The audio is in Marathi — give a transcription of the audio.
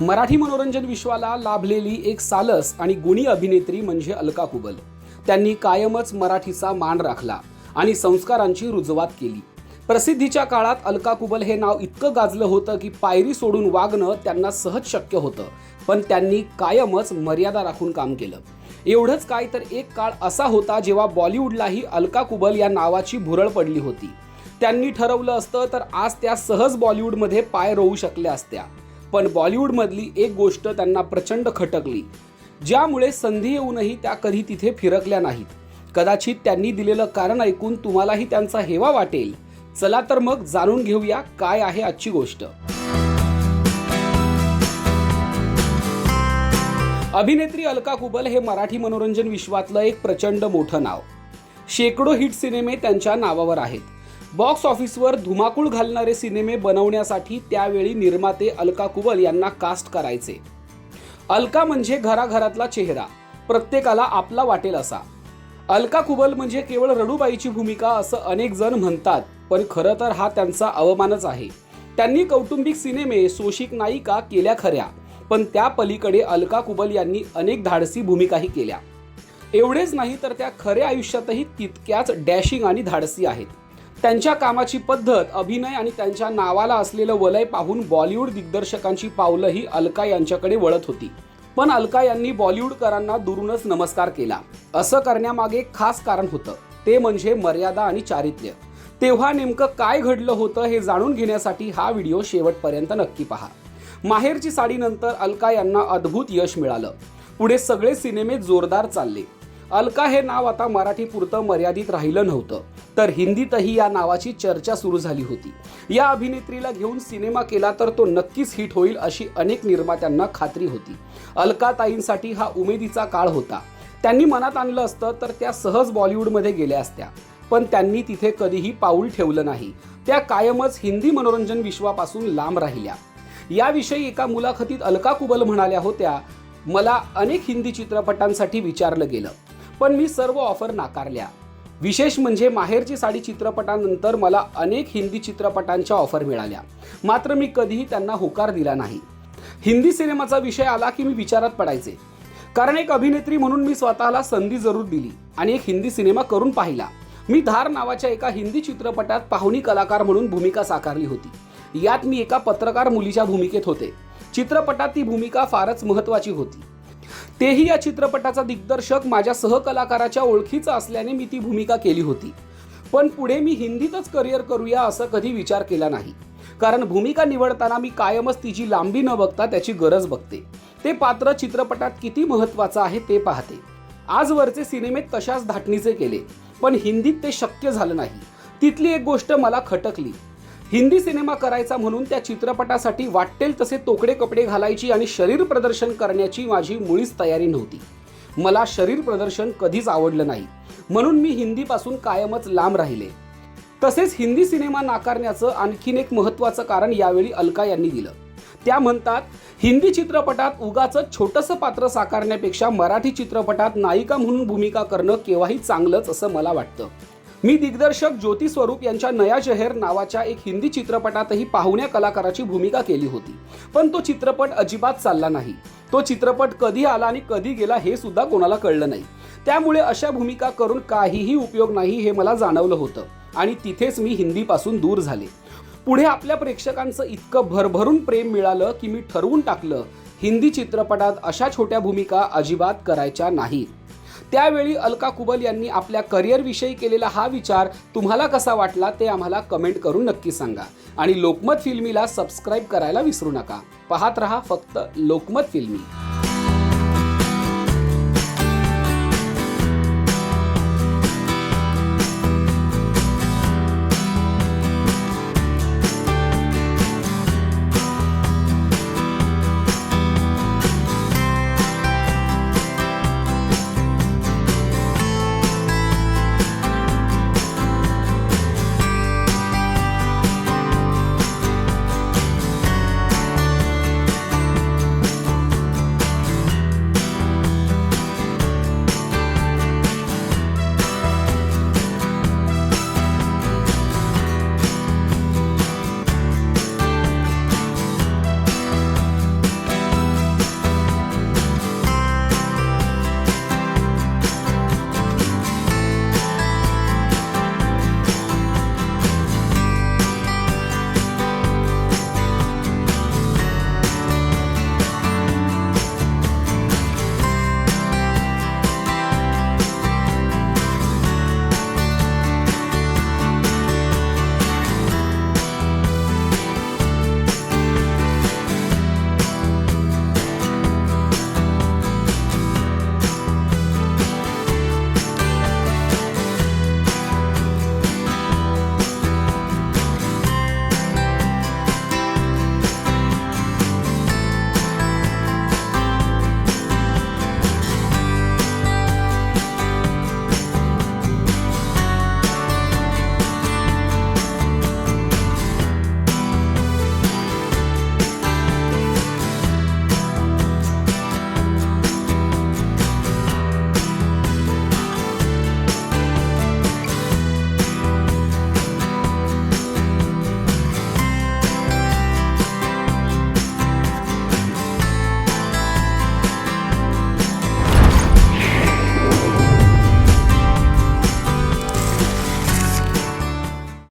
मराठी मनोरंजन विश्वाला लाभलेली एक सालस आणि गुणी अभिनेत्री म्हणजे अलका कुबल. त्यांनी कायमच मराठीचा मान राखला आणि संस्कारांची रुजवात केली. प्रसिद्धीच्या काळात अलका कुबल हे नाव इतकं गाजलं होतं की पायरी सोडून वागणं त्यांना सहज शक्य होतं पण त्यांनी कायमच मर्यादा राखून काम केलं. एवढंच काय तर एक काळ असा होता जेव्हा बॉलिवूडलाही अलका कुबल या नावाची भुरळ पडली होती. त्यांनी ठरवलं असतं तर आज त्या सहज बॉलिवूडमध्ये पाय रोवू शकल्या असत्या. पण बॉलिवूडमधली एक गोष्ट त्यांना प्रचंड खटकली ज्यामुळे संधी येऊनही त्या कधी तिथे फिरकल्या नाहीत. कदाचित त्यांनी दिलेलं कारण ऐकून तुम्हालाही त्यांचा हेवा वाटेल. चला तर मग जाणून घेऊया काय आहे आजची गोष्ट. अभिनेत्री अलका कुबल हे मराठी मनोरंजन विश्वातलं एक प्रचंड मोठं नाव. शेकडो हिट सिनेमे त्यांच्या नावावर आहेत. बॉक्स ऑफिसवर धुमाकूळ घालणारे सिनेमे बनवण्यासाठी त्यावेळी निर्माते अलका कुबल यांना कास्ट करायचे. अलका म्हणजे घराघरातला चेहरा प्रत्येकाला आपला वाटेल असा. अलका कुबल म्हणजे केवळ रडूबाईची भूमिका असं अनेक जण म्हणतात पण खरं तर हा त्यांचा अवमानच आहे. त्यांनी कौटुंबिक सिनेमे सोशिक नायिका केल्या खऱ्या पण त्या पलीकडे अलका कुबल यांनी अनेक धाडसी भूमिकाही केल्या. एवढेच नाही तर त्या खऱ्या आयुष्यातही तितक्याच डॅशिंग आणि धाडसी आहेत. त्यांच्या कामाची पद्धत अभिनय आणि त्यांच्या नावाला असलेलं वलय पाहून बॉलिवूड दिग्दर्शकांची पावलंही अलका यांच्याकडे वळत होती. पण अलका यांनी बॉलिवूडकरांना दुरूनच नमस्कार केला. असं करण्यामागे खास कारण होतं. ते म्हणजे मर्यादा आणि चारित्र्य. तेव्हा नेमकं काय घडलं होतं हे जाणून घेण्यासाठी हा व्हिडिओ शेवटपर्यंत नक्की पहा. माहेरची साडीनंतर अलका यांना अद्भुत यश मिळालं. पुढे सगळे सिनेमे जोरदार चालले. अलका हे नाव आता मराठी पुरतं मर्यादित राहिलं नव्हतं. तर हिंदीतही या नावाची चर्चा सुरू झाली होती. या अभिनेत्रीला घेऊन सिनेमा केला तर तो नक्कीच हिट होईल अशी अनेक निर्मात्यांना खात्री होती. अलका ताईंसाठी हा उमेदीचा काळ होता. त्यांनी मनात आणलं असतं तर त्या सहज बॉलिवूडमध्ये गेल्या असत्या. पण त्यांनी तिथे कधीही पाऊल ठेवलं नाही. त्या कायमच हिंदी मनोरंजन विश्वापासून लांब राहिल्या. याविषयी एका मुलाखतीत अलका कुबल म्हणाल्या होत्या मला अनेक हिंदी चित्रपटांसाठी विचारलं गेलं पण मी सर्व ऑफर नाकारल्या. विशेष म्हणजे माहेरची साडी चित्रपटानंतर मला अनेक हिंदी चित्रपटांच्या ऑफर मिळाल्या. मात्र मी कधीही त्यांना होकार दिला नाही. हिंदी सिनेमाचा विषय आला की मी विचारात पडायचे. कारण एक अभिनेत्री म्हणून मी स्वतःला संधी जरूर दिली आणि एक हिंदी सिनेमा करून पाहिला. मी धार नावाच्या एका हिंदी चित्रपटात पाहुणी कलाकार म्हणून भूमिका साकारली होती. यात मी एका पत्रकार मुलीच्या भूमिकेत होते. चित्रपटात ती भूमिका फारच महत्वाची होती. तेही या चित्रपटाचा दिग्दर्शक माझ्या सहकलाकाराच्या ओळखीचा असल्याने मी ती भूमिका केली होती. पण पुढे मी हिंदीतच करिअर करूया असं कधी विचार केला नाही. कारण भूमिका निवडताना मी कायमच तिची लांबी न बघता त्याची गरज बघते. ते पात्र चित्रपटात किती महत्त्वाचं आहे ते पाहते. आजवरचे सिनेमे तशाच धाटणीचे केले पण हिंदीत ते शक्य झालं नाही. तिथली एक गोष्ट मला खटकली. हिंदी सिनेमा करायचा म्हणून त्या चित्रपटासाठी वाटेल तसे तोकडे कपडे घालायची आणि शरीर प्रदर्शन करण्याची माझी मुळीच तयारी नव्हती. मला शरीर प्रदर्शन कधीच आवडलं नाही. म्हणून मी हिंदीपासून कायमच लांब राहिले. तसेच हिंदी सिनेमा नाकारण्याचं आणखीन एक महत्त्वाचं कारण यावेळी अलका यांनी दिलं. त्या म्हणतात हिंदी चित्रपटात उगाच छोटंसं पात्र साकारण्यापेक्षा मराठी चित्रपटात नायिका म्हणून भूमिका करणं केव्हाही चांगलंच असं मला वाटतं. मी दिग्दर्शक ज्योती स्वरूप यांच्या नया जहर नावाच्या एक हिंदी चित्रपटातही पाहुण्या कलाकाराची भूमिका केली होती. पण तो चित्रपट अजिबात चालला नाही. तो चित्रपट कधी आला आणि कधी गेला हे सुद्धा कोणाला कळलं नाही. त्यामुळे अशा भूमिका करून काहीही उपयोग नाही हे मला जाणवलं होतं आणि तिथेच मी हिंदीपासून दूर झाले. पुढे आपल्या प्रेक्षकांचं इतकं भरभरून प्रेम मिळालं की मी ठरवून टाकलं हिंदी चित्रपटात अशा छोट्या भूमिका अजिबात करायच्या नाहीत. त्यावेळी अलका कुबल यांनी आपल्या करिअरविषयी केलेला हा विचार तुम्हाला कसा वाटला ते आम्हाला कमेंट करून नक्की सांगा. आणि लोकमत फिल्मीला सबस्क्राईब करायला विसरू नका. पाहत रहा फक्त लोकमत फिल्मी.